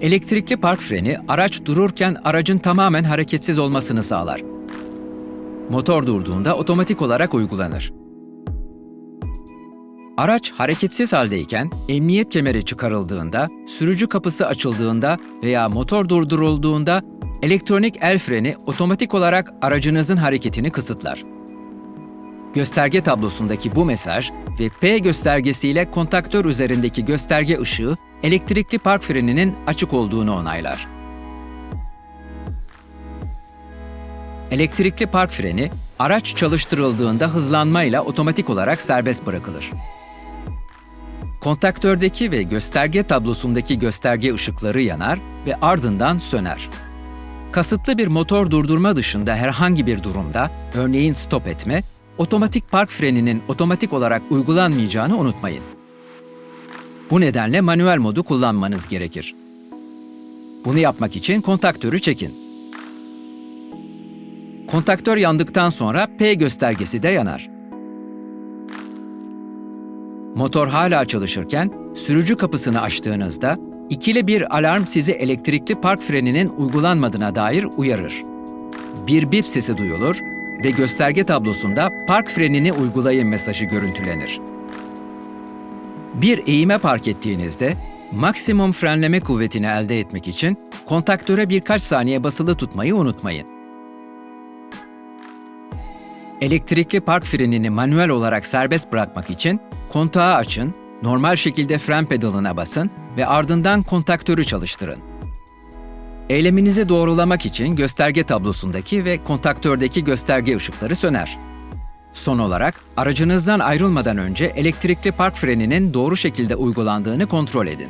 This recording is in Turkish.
Elektrikli park freni araç dururken aracın tamamen hareketsiz olmasını sağlar. Motor durduğunda otomatik olarak uygulanır. Araç hareketsiz haldeyken emniyet kemeri çıkarıldığında, sürücü kapısı açıldığında veya motor durdurulduğunda elektronik el freni otomatik olarak aracınızın hareketini kısıtlar. Gösterge tablosundaki bu mesaj ve P göstergesiyle kontaktör üzerindeki gösterge ışığı elektrikli park freninin açık olduğunu onaylar. Elektrikli park freni araç çalıştırıldığında hızlanmayla otomatik olarak serbest bırakılır. Kontaktördeki ve gösterge tablosundaki gösterge ışıkları yanar ve ardından söner. Kasıtlı bir motor durdurma dışında herhangi bir durumda, örneğin stop etme, otomatik park freninin otomatik olarak uygulanmayacağını unutmayın. Bu nedenle manuel modu kullanmanız gerekir. Bunu yapmak için kontaktörü çekin. Kontaktör yandıktan sonra P göstergesi de yanar. Motor hala çalışırken sürücü kapısını açtığınızda ikili bir alarm sizi elektrikli park freninin uygulanmadığına dair uyarır. Bir bip sesi duyulur ve gösterge tablosunda park frenini uygulayın mesajı görüntülenir. Bir eğime park ettiğinizde maksimum frenleme kuvvetini elde etmek için kontaktöre birkaç saniye basılı tutmayı unutmayın. Elektrikli park frenini manuel olarak serbest bırakmak için kontağı açın, normal şekilde fren pedalına basın ve ardından kontaktörü çalıştırın. Eyleminizi doğrulamak için gösterge tablosundaki ve kontaktördeki gösterge ışıkları söner. Son olarak aracınızdan ayrılmadan önce elektrikli park freninin doğru şekilde uygulandığını kontrol edin.